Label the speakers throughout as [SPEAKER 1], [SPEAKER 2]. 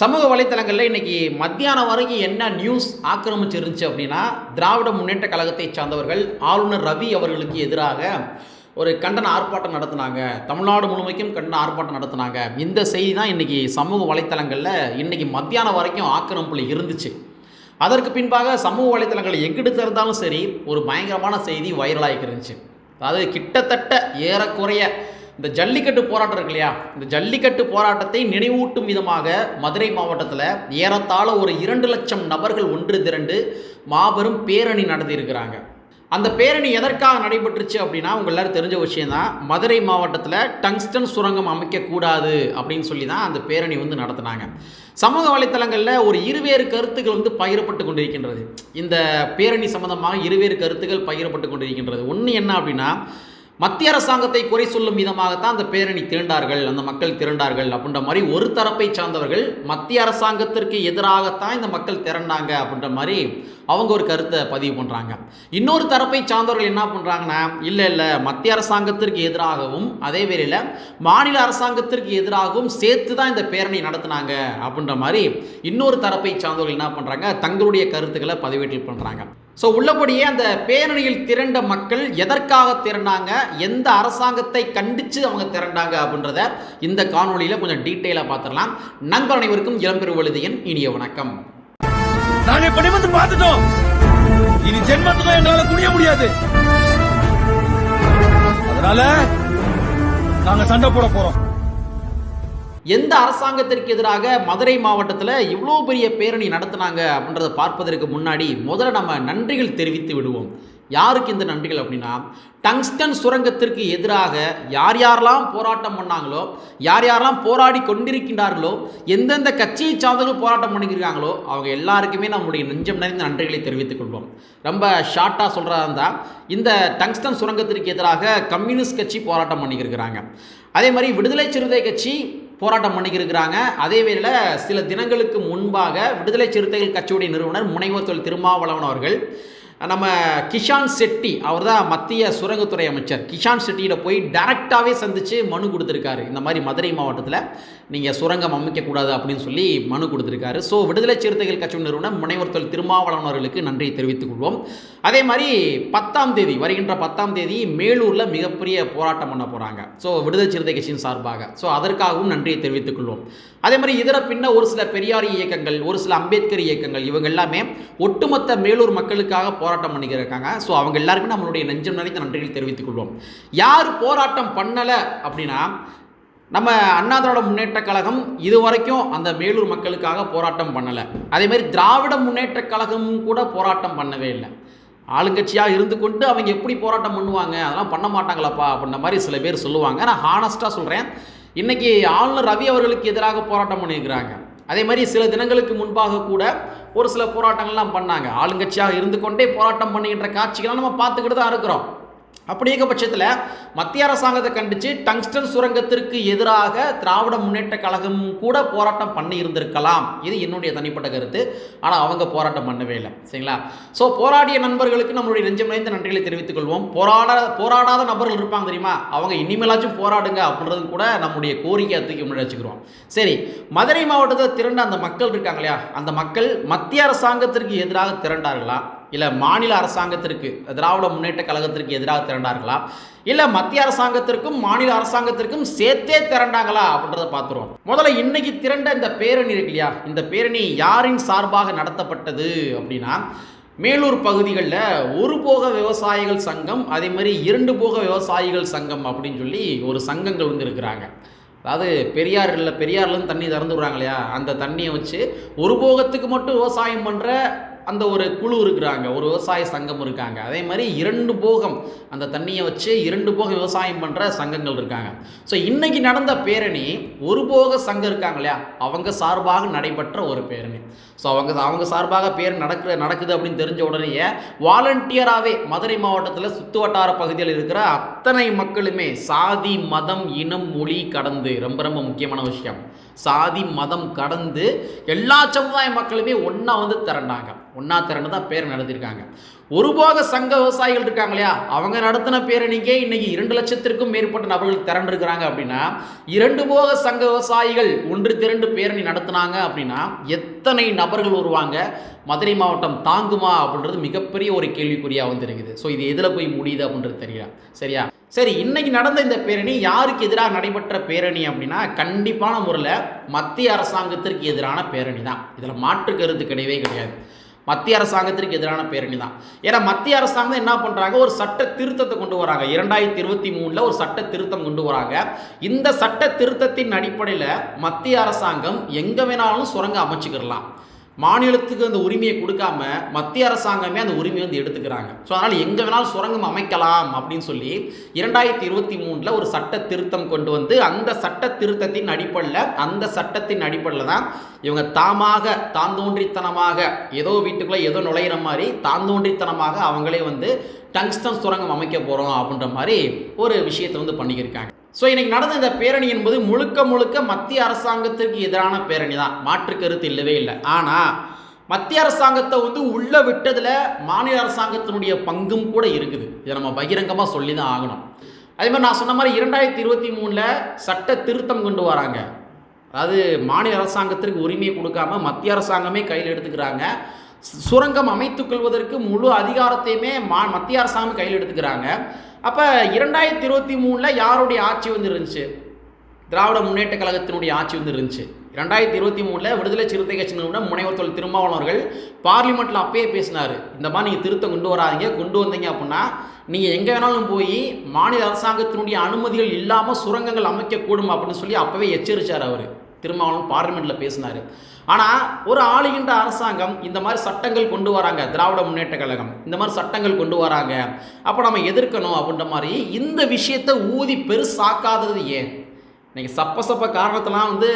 [SPEAKER 1] சமூக வலைத்தளங்களில் இன்றைக்கி மத்தியானம் வரைக்கும் என்ன நியூஸ் ஆக்கிரமிச்சிருந்துச்சு அப்படின்னா திராவிட முன்னேற்ற கழகத்தை சார்ந்தவர்கள் ஆளுநர் ரவி அவர்களுக்கு எதிராக ஒரு கண்டன ஆர்ப்பாட்டம் நடத்தினாங்க. தமிழ்நாடு முழுமைக்கும் கண்டன ஆர்ப்பாட்டம் நடத்தினாங்க. இந்த செய்தி தான் இன்றைக்கி சமூக வலைத்தளங்களில் இன்றைக்கி மத்தியானம் வரைக்கும் ஆக்கிரமிப்பில் இருந்துச்சு. அதற்கு பின்பாக சமூக வலைத்தளங்கள் எங்கிட்டு திறந்தாலும் சரி ஒரு பயங்கரமான செய்தி வைரலாகி இருந்துச்சு. அதாவது கிட்டத்தட்ட ஏறக்குறைய இந்த ஜல்லிக்கட்டு போராட்டம் இருக்கு இல்லையா? இந்த ஜல்லிக்கட்டு போராட்டத்தை நினைவூட்டும் விதமாக மதுரை மாவட்டத்தில் ஏறத்தாழ ஒரு இரண்டு லட்சம் நபர்கள் ஒன்று திரண்டு மாபெரும் பேரணி நடத்தியிருக்கிறாங்க. அந்த பேரணி எதற்காக நடைபெற்றுச்சு அப்படின்னா உங்கள் எல்லாரும் தெரிஞ்ச விஷயந்தான் மதுரை மாவட்டத்தில் டங்ஸ்டன் சுரங்கம் அமைக்கக்கூடாது அப்படின்னு சொல்லி தான் அந்த பேரணி வந்து நடத்தினாங்க. சமூக வலைத்தளங்களில் ஒரு இருவேறு கருத்துக்கள் வந்து பகிரப்பட்டு கொண்டிருக்கின்றது. இந்த பேரணி சம்பந்தமாக இருவேறு கருத்துக்கள் பகிரப்பட்டு கொண்டிருக்கின்றது. ஒன்று என்ன அப்படின்னா மத்திய அரசாங்கத்தை குறை சொல்லும் விதமாகத்தான் அந்த பேரணி திரண்டார்கள் அந்த மக்கள் திரண்டார்கள் அப்படின்ற மாதிரி ஒரு தரப்பை சார்ந்தவர்கள் மத்திய அரசாங்கத்திற்கு எதிராகத்தான் இந்த மக்கள் திரண்டாங்க அப்படின்ற மாதிரி அவங்க ஒரு கருத்தை பதிவு பண்ணுறாங்க இன்னொரு தரப்பை சார்ந்தவர்கள் என்ன பண்ணுறாங்கன்னா இல்லை இல்லை மத்திய அரசாங்கத்திற்கு எதிராகவும் அதே வேளையில் மாநில அரசாங்கத்திற்கு எதிராகவும் சேர்த்து தான் இந்த பேரணி நடத்தினாங்க அப்படின்ற மாதிரி இன்னொரு தரப்பை சார்ந்தவர்கள் என்ன பண்ணுறாங்க தங்களுடைய கருத்துக்களை பதிவேட்டில் பண்ணுறாங்க ஸோ உள்ளபடியே அந்த பேரணியில் திரண்ட மக்கள் எதற்காக திரண்டாங்க எந்த அரசாங்கத்தை கண்டித்து அவங்க திரண்டாங்க அப்படின்றத இந்த காணொலியில் கொஞ்சம் டீட்டெயிலாக பார்த்துடலாம். நண்பர் அனைவருக்கும் இளம்பெரு வழுதியின் இனிய வணக்கம்.
[SPEAKER 2] நாங்க இப்ப நிமிர்ந்து பார்த்துட்டோம். இனி ஜென்மத்துக்கும் எங்களால குனிய முடியாது. அதனால நாங்க சண்டை போட போறோம்.
[SPEAKER 1] எந்த அரசாங்கத்திற்கு எதிராக மதுரை மாவட்டத்தில் இவ்வளோ பெரிய பேரணி நடத்தினாங்க அப்படின்றத பார்ப்பதற்கு முன்னாடி முதல்ல நம்ம நன்றிகள் தெரிவித்து விடுவோம். யாருக்கு இந்த நன்றிகள் அப்படின்னா டங்ஸ்டன் சுரங்கத்திற்கு எதிராக யார் யாரெல்லாம் போராட்டம் பண்ணாங்களோ யார் யாரெல்லாம் போராடி கொண்டிருக்கின்றார்களோ எந்தெந்த கட்சியை சார்ந்தவர்கள் போராட்டம் பண்ணிக்கிறாங்களோ அவங்க எல்லாருக்குமே நம்முடைய நெஞ்சம் நிறைந்த நன்றிகளை தெரிவித்துக் கொள்வோம். ரொம்ப ஷார்ட்டாக சொல்கிறதா இருந்தால் இந்த டங்ஸ்டன் சுரங்கத்திற்கு எதிராக கம்யூனிஸ்ட் கட்சி போராட்டம் பண்ணிக்கிருக்கிறாங்க. அதே மாதிரி விடுதலை சிறுத்தை கட்சி போராட்டம் பண்ணிக்கிருக்கிறாங்க. அதே வேளையில் சில தினங்களுக்கு முன்பாக விடுதலை சிறுத்தைகள் கட்சியுடைய நிறுவனர் முனைவர் தொழில் திருமாவளவன் அவர்கள் நம்ம கிஷான் செட்டி அவர் தான் மத்திய சுரங்கத்துறை அமைச்சர். கிஷான் செட்டியிட போய் டேரெக்டாகவே சந்தித்து மனு கொடுத்துருக்காரு. இந்த மாதிரி மதுரை மாவட்டத்தில் நீங்கள் சுரங்கம் அமைக்கக்கூடாது அப்படின்னு சொல்லி மனு கொடுத்துருக்காரு. ஸோ விடுதலை சிறுத்தைகள் கட்சி நிறுவனம் முனைவர் தொழில் திருமாவளவன் அவர்களுக்கு நன்றியை தெரிவித்துக் கொள்வோம். அதே மாதிரி பத்தாம் தேதி வருகின்ற பத்தாம் தேதி மேலூரில் மிகப்பெரிய போராட்டம் பண்ண போகிறாங்க ஸோ விடுதலை சிறுத்தை கட்சியின் சார்பாக. ஸோ அதற்காகவும் நன்றியை தெரிவித்துக் கொள்வோம். அதே மாதிரி இதர பின்ன ஒரு சில பெரியார் இயக்கங்கள் ஒரு சில அம்பேத்கர் இயக்கங்கள் இவங்க எல்லாமே ஒட்டுமொத்த மேலூர் மக்களுக்காக போராட்டம் போராட்டம் பண்ணிக்கிறாங்க ஸோ அவங்க எல்லாருமே நம்மளுடைய நெஞ்சம் நிறைந்த நன்றிகள் தெரிவித்துக் கொள்வோம். யார் போராட்டம் பண்ணலை அப்படின்னா நம்ம அண்ணா திராவிட முன்னேற்ற கழகம் இது வரைக்கும் அந்த மேலூர் மக்களுக்காக போராட்டம் பண்ணலை. அதே மாதிரி திராவிட முன்னேற்ற கழகமும் கூட போராட்டம் பண்ணவே இல்லை. ஆளுங்கட்சியாக இருந்து கொண்டு அவங்க எப்படி போராட்டம் பண்ணுவாங்க? அதெல்லாம் பண்ண மாட்டாங்களாப்பா அப்படின்ற மாதிரி சில பேர் சொல்லுவாங்க. நான் ஹானஸ்ட்டாக சொல்கிறேன் இன்றைக்கி ஆளுநர் ரவி அவர்களுக்கு எதிராக போராட்டம் பண்ணியிருக்கிறாங்க. அதே மாதிரி சில தினங்களுக்கு முன்பாக கூட ஒரு சில போராட்டங்கள்லாம் பண்ணாங்க. ஆளுங்கட்சியாக இருந்து கொண்டே போராட்டம் பண்ணுகின்ற காட்சிகள்லாம் நம்ம பார்த்துக்கிட்டு தான் இருக்கிறோம். அப்படி இருக்க பட்சத்தில் மத்திய அரசாங்கத்தை கண்டித்து டங்ஸ்டன் சுரங்கத்திற்கு எதிராக திராவிட முன்னேற்ற கழகம் கூட போராட்டம் பண்ணி இருந்திருக்கலாம். இது என்னுடைய தனிப்பட்ட கருத்து. ஆனால் அவங்க போராட்டம் பண்ணவே இல்லை. சரிங்களா? ஸோ போராடிய நண்பர்களுக்கு நம்மளுடைய நெஞ்சம் நிறைந்த நன்றிகளை தெரிவித்துக் கொள்வோம். போராட போராடாத நபர்கள் இருப்பாங்க தெரியுமா? அவங்க இனிமேலாச்சும் போராடுங்க அப்படின்றது கூட நம்முடைய கோரிக்கையை தூக்கி முன்னாடி வச்சுக்கிறோம். சரி மதுரை மாவட்டத்தில் திரண்ட அந்த மக்கள் இருக்காங்க இல்லையா? அந்த மக்கள் மத்திய அரசாங்கத்திற்கு எதிராக திரண்டார்களா? இல்லை மாநில அரசாங்கத்திற்கு திராவிட முன்னேற்ற கழகத்திற்கு எதிராக திரண்டார்களா? இல்லை மத்திய அரசாங்கத்திற்கும் மாநில அரசாங்கத்திற்கும் சேர்த்தே திரண்டாங்களா? அப்படின்றத பார்த்துருவோம். முதல்ல இன்னைக்கு திரண்ட இந்த பேரணி இருக்கு இல்லையா? இந்த பேரணி யாரின் சார்பாக நடத்தப்பட்டது அப்படின்னா மேலூர் பகுதிகளில் ஒரு போக விவசாயிகள் சங்கம் அதே மாதிரி இரண்டு போக விவசாயிகள் சங்கம் அப்படின்னு சொல்லி ஒரு சங்கங்கள் வந்து இருக்கிறாங்க. அதாவது பெரியார் இல்லை பெரியார்லேருந்து தண்ணி திறந்து விடுறாங்க இல்லையா? அந்த தண்ணியை வச்சு ஒரு போகத்துக்கு மட்டும் விவசாயம் பண்ணுற அந்த ஒரு குழு இருக்கிறாங்க ஒரு விவசாய சங்கம் இருக்காங்க. அதே மாதிரி இரண்டு போகம் அந்த தண்ணியை வச்சு இரண்டு போகம் விவசாயம் பண்ணுற சங்கங்கள் இருக்காங்க. ஸோ இன்னைக்கு நடந்த பேரணி ஒரு போக சங்கம் இருக்காங்க இல்லையா? அவங்க சார்பாக நடைபெற்ற ஒரு பேரணி. ஸோ அவங்க அவங்க சார்பாக பேர் நடக்கிற நடக்குது அப்படின்னு தெரிஞ்ச உடனேயே வாலண்டியராகவே மதுரை மாவட்டத்தில் சுற்று வட்டார பகுதியில் இருக்கிற அத்தனை மக்களுமே சாதி மதம் இனம் மொழி கடந்து ரொம்ப ரொம்ப முக்கியமான விஷயம். சாதி மதம் கடந்து எல்லா சமுதாய மக்களுமே ஒன்றா வந்து திரண்டாங்க. ஒன்றா திரண்டு தான் பேர் நடத்திருக்காங்க. ஒருபோக சங்க விவசாயிகள் இருக்காங்க இல்லையா? அவங்க நடத்தின பேரணிக்கே இன்னைக்கு இரண்டு லட்சத்திற்கும் மேற்பட்ட நபர்கள் திரண்டிருக்கிறாங்க அப்படின்னா இரண்டு போக சங்க விவசாயிகள் ஒன்று திரண்டு பேரணி நடத்தினாங்க அப்படின்னா எத்தனை நபர்கள் வருவாங்க? மதுரை மாவட்டம் தாங்குமா அப்படின்றது மிகப்பெரிய ஒரு கேள்விக்குறியாக வந்துருக்குது ஸோ இது எதில் போய் முடியுது அப்படின்றது தெரியல. சரியா? சரி இன்னைக்கு நடந்த இந்த பேரணி யாருக்கு எதிராக நடைபெற்ற பேரணி அப்படின்னா கண்டிப்பான முறையில் மத்திய அரசாங்கத்திற்கு எதிரான பேரணி தான். இதில் மாற்று கருத்து கிடையவே கிடையாது. மத்திய அரசாங்கத்திற்கு எதிரான பேரணி தான். ஏன்னா மத்திய அரசாங்கம் என்ன பண்ணுறாங்க ஒரு சட்ட திருத்தத்தை கொண்டு வராங்க. இரண்டாயிரத்தி இருபத்தி மூணில் ஒரு சட்ட திருத்தம் கொண்டு வராங்க. இந்த சட்ட திருத்தத்தின் அடிப்படையில் மத்திய அரசாங்கம் எங்கே வேணாலும் சுரங்கம் அமைச்சுக்கிடலாம். மாநிலத்துக்கு அந்த உரிமையை கொடுக்காம மத்திய அரசாங்கமே அந்த உரிமையை வந்து எடுத்துக்கிறாங்க. ஸோ அதனால் எங்கே வேணாலும் சுரங்கம் அமைக்கலாம் அப்படின்னு சொல்லி இரண்டாயிரத்தி இருபத்தி மூணில் ஒரு சட்ட திருத்தம் கொண்டு வந்து அந்த சட்ட திருத்தத்தின் அடிப்படையில் அந்த சட்டத்தின் அடிப்படையில் தான் இவங்க தாமாக தாந்தோன்றித்தனமாக ஏதோ வீட்டுக்குள்ளே ஏதோ நுழையிற மாதிரி தாந்தோன்றித்தனமாக அவங்களே வந்து டங்ஸ்டன் சுரங்கம் அமைக்க போகிறோம் அப்படின்ற மாதிரி ஒரு விஷயத்தை வந்து பண்ணிக்கிருக்காங்க. ஸோ இன்னைக்கு நடந்த இந்த பேரணி என்பது முழுக்க முழுக்க மத்திய அரசாங்கத்திற்கு எதிரான பேரணி தான். மாற்று கருத்து இல்லவே இல்லை. ஆனால் மத்திய அரசாங்கத்தை வந்து உள்ளே விட்டதில் மாநில அரசாங்கத்தினுடைய பங்கும் கூட இருக்குது. இதை நம்ம பகிரங்கமாக சொல்லி தான் ஆகணும். அதே மாதிரி நான் சொன்ன மாதிரி இரண்டாயிரத்தி இருபத்தி மூணில் சட்ட திருத்தம் கொண்டு வராங்க. அதாவது மாநில அரசாங்கத்திற்கு உரிமையை கொடுக்காம மத்திய அரசாங்கமே கையில் எடுத்துக்கிறாங்க. சுரங்கம் அமைத்துக் கொள்வதற்கு முழு அதிகாரத்தையுமே மா மத்திய அரசாங்கம் கையில் எடுத்துக்கிறாங்க. அப்போ இரண்டாயிரத்தி இருபத்தி மூணில் யாருடைய ஆட்சி வந்து இருந்துச்சு திராவிட முன்னேற்ற கழகத்தினுடைய ஆட்சி வந்து இருந்துச்சு ரெண்டாயிரத்தி இருபத்தி மூணில் விடுதலை சிறுத்தை கட்சியினுடைய முனைவர் தொழில் திருமாவளவர்கள் பார்லிமெண்ட்டில் அப்பயே பேசினார். இந்த மாதிரி நீங்கள் திருத்தம் கொண்டு வராதீங்க கொண்டு வந்தீங்க அப்படின்னா நீங்கள் எங்கே வேணாலும் போய் மாநில அரசாங்கத்தினுடைய அனுமதிகள் இல்லாமல் சுரங்கங்கள் அமைக்கக்கூடும் அப்படின்னு சொல்லி அப்போவே எச்சரிச்சார் அவர். திருமாவளவன் பார்லிமெண்ட்டில் பேசினார். ஆனால் ஒரு ஆளுகின்ற அரசாங்கம் இந்த மாதிரி சட்டங்கள் கொண்டு வராங்க. திராவிட முன்னேற்ற கழகம். இந்த மாதிரி சட்டங்கள் கொண்டு வராங்க. அப்போ நம்ம எதிர்க்கணும் அப்படின்ற மாதிரி இந்த விஷயத்தை ஊதி பெருசாக்காதது ஏன்? இன்றைக்கி சப்ப சப்ப காரணத்தெல்லாம் வந்து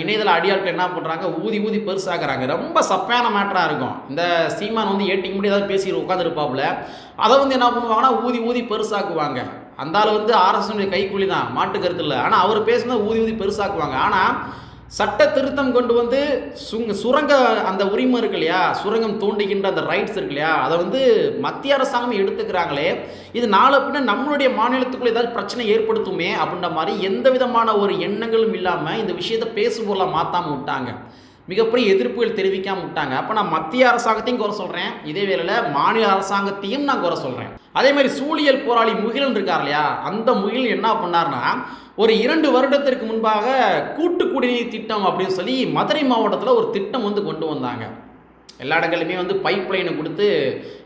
[SPEAKER 1] இணையதள அடியாட்கள் என்ன பண்ணுறாங்க ஊதி ஊதி பெருசாக்குறாங்க. ரொம்ப சப்பையான மேட்டராக இருக்கும். இந்த சீமான் வந்து ஏட்டிக்கு முடி ஏதாவது பேசி உட்காந்துருப்பாப்புல அதை வந்து என்ன பண்ணுவாங்கன்னா ஊதி ஊதி பெருசாக்குவாங்க. அந்த ஆள் வந்து ஆர்எஸ்னுடைய கைக்கூலி தான். மாட்டு கருத்து இல்லை. ஆனால் அவர் பேசுனது ஊதி ஊதி பெருசாக்குவாங்க. ஆனால் சட்ட திருத்தம் கொண்டு வந்து சுங்க சுரங்க அந்த உரிமை இருக்கு இல்லையா? சுரங்கம் தோண்டுகின்ற அந்த ரைட்ஸ் இருக்கு இல்லையா? அதை வந்து மத்திய அரசாங்கம் எடுத்துக்கிறாங்களே இது நாளை பின்ன நம்மளுடைய மாநிலத்துக்குள்ள ஏதாவது பிரச்சனை ஏற்படுத்துமே அப்படின்ற மாதிரி எந்த விதமான ஒரு எண்ணங்களும் இல்லாமல் இந்த விஷயத்தை பேசுபொருளாக மாற்றாமல் விட்டாங்க. மிகப்பெரிய எதிர்ப்புகள் தெரிவிக்காம விட்டாங்க. அப்போ நான் மத்திய அரசாங்கத்தையும் குறை சொல்கிறேன் இதே வேளையில் மாநில அரசாங்கத்தையும் நான் குறை சொல்கிறேன் அதே மாதிரி சூழியல் போராளி முகிலன் இருக்கார் இல்லையா? அந்த முகில் என்ன பண்ணார்னா ஒரு இரண்டு வருடத்திற்கு முன்பாக கூட்டு குடிநீர் திட்டம் அப்படின்னு சொல்லி மதுரை மாவட்டத்தில் ஒரு திட்டம் வந்து கொண்டு வந்தாங்க. எல்லா இடங்களிலுமே வந்து பைப் லைனை கொடுத்து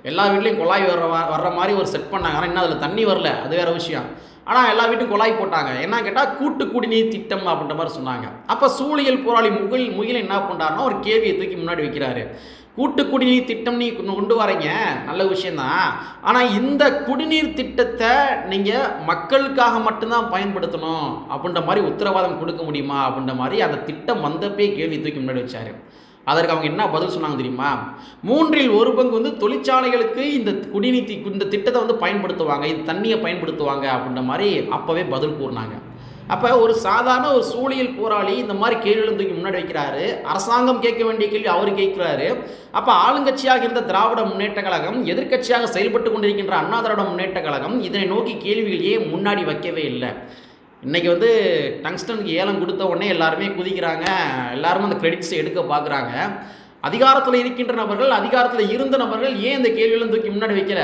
[SPEAKER 1] எல்லா வீட்லேயும் குழாய் வர்ற வர்ற மாதிரி ஒரு செட் பண்ணாங்க. ஆனால் இன்னும் அதில் தண்ணி வரல. அது வேற விஷயம். ஆனால் எல்லா வீட்டும் குழாய் போட்டாங்க. என்ன கேட்டால் கூட்டு குடிநீர் திட்டம் அப்படின்ற மாதிரி சொன்னாங்க. அப்போ சூழியல் போராளி முகில் முகில் என்ன பண்ணுறாருன்னா ஒரு கேள்வியை தூக்கி முன்னாடி வைக்கிறாரு. கூட்டு குடிநீர் திட்டம் நீ கொண்டு- கொண்டு வரீங்க. நல்ல விஷயந்தான் ஆனால் இந்த குடிநீர் திட்டத்தை நீங்கள் மக்களுக்காக மட்டும்தான் பயன்படுத்தணும் அப்படின்ற மாதிரி உத்தரவாதம் கொடுக்க முடியுமா அப்படின்ற மாதிரி அந்த திட்டம் வந்தப்பே கேள்வி தூக்கி முன்னாடி வச்சார். அதற்கு அவங்க என்ன பதில் சொன்னாங்க தெரியுமா? மூன்றில் ஒரு பங்கு வந்து தொழிற்சாலைகளுக்கு இந்த குடிநீர் தி- இந்த திட்டத்தை வந்து பயன்படுத்துவாங்க இந்த தண்ணியை பயன்படுத்துவாங்க அப்படின்ற மாதிரி அப்போவே பதில் கூறினாங்க. அப்போ ஒரு சாதாரண ஒரு சூழியல் போராளி இந்த மாதிரி கேள்விகளும் தூக்கி முன்னாடி வைக்கிறாரு. அரசாங்கம் கேட்க வேண்டிய கேள்வி அவர் கேட்கிறாரு. அப்போ ஆளுங்கட்சியாக இருந்த திராவிட முன்னேற்ற கழகம் எதிர்க்கட்சியாக செயல்பட்டு கொண்டிருக்கின்ற அண்ணா திராவிட முன்னேற்ற கழகம் இதனை நோக்கி கேள்விகளையே முன்னாடி வைக்கவே இல்லை. இன்றைக்கி வந்து டங்ஸ்டனுக்கு ஏலம் கொடுத்த உடனே எல்லாருமே குதிக்கிறாங்க. எல்லாருமே அந்த கிரெடிட்ஸை எடுக்க பார்க்குறாங்க அதிகாரத்தில் இருக்கின்ற நபர்கள் அதிகாரத்தில் இருந்த நபர்கள் ஏன் இந்த கேள்வியெல்லாம் தூக்கி முன்னாடி வைக்கல?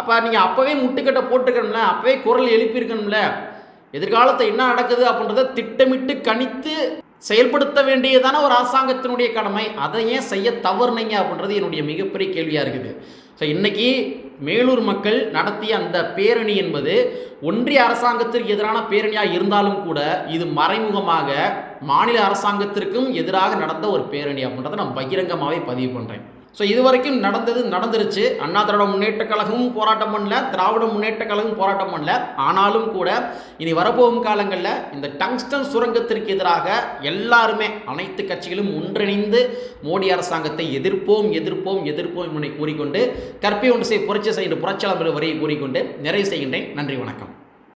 [SPEAKER 1] அப்போ நீங்கள் அப்போவே முட்டுக்கட்டை போட்டுக்கணும்ல அப்போவே குரல் எழுப்பியிருக்கணும்ல. எதிர்காலத்தை என்ன நடக்குது அப்படின்றத திட்டமிட்டு கணித்து செயல்படுத்த வேண்டியதான ஒரு அரசாங்கத்தினுடைய கடமை. அதை ஏன் செய்ய தவறுனீங்க அப்படின்றது என்னுடைய மிகப்பெரிய கேள்வியாக இருக்குது. ஸோ இன்றைக்கி மேலூர் மக்கள் நடத்திய அந்த பேரணி என்பது ஒன்றிய அரசாங்கத்திற்கு எதிரான பேரணியாக இருந்தாலும் கூட இது மறைமுகமாக மாநில அரசாங்கத்திற்கும் எதிராக நடந்த ஒரு பேரணி அப்படின்றத நான் பகிரங்கமாகவே பதிவு பண்ணுறேன் ஸோ இது வரைக்கும் நடந்தது நடந்துருச்சு. அண்ணா திராவிட முன்னேற்ற கழகமும் போராட்டம் பண்ணல. திராவிட முன்னேற்ற கழகம் போராட்டம் பண்ணல. ஆனாலும் கூட இனி வரப்போகும் காலங்களில் இந்த டங்ஸ்டன் சுரங்கத்திற்கு எதிராக எல்லாருமே அனைத்து கட்சிகளும் ஒன்றிணைந்து மோடி அரசாங்கத்தை எதிர்ப்போம் எதிர்ப்போம் எதிர்ப்போம் என்பதை கூறிக்கொண்டு கற்பை ஒன்று செய் புரட்சி செய்கின்ற புரட்சியாளர்கள் வரையை கூறிக்கொண்டு நிறைவு செய்கின்றேன். நன்றி வணக்கம்.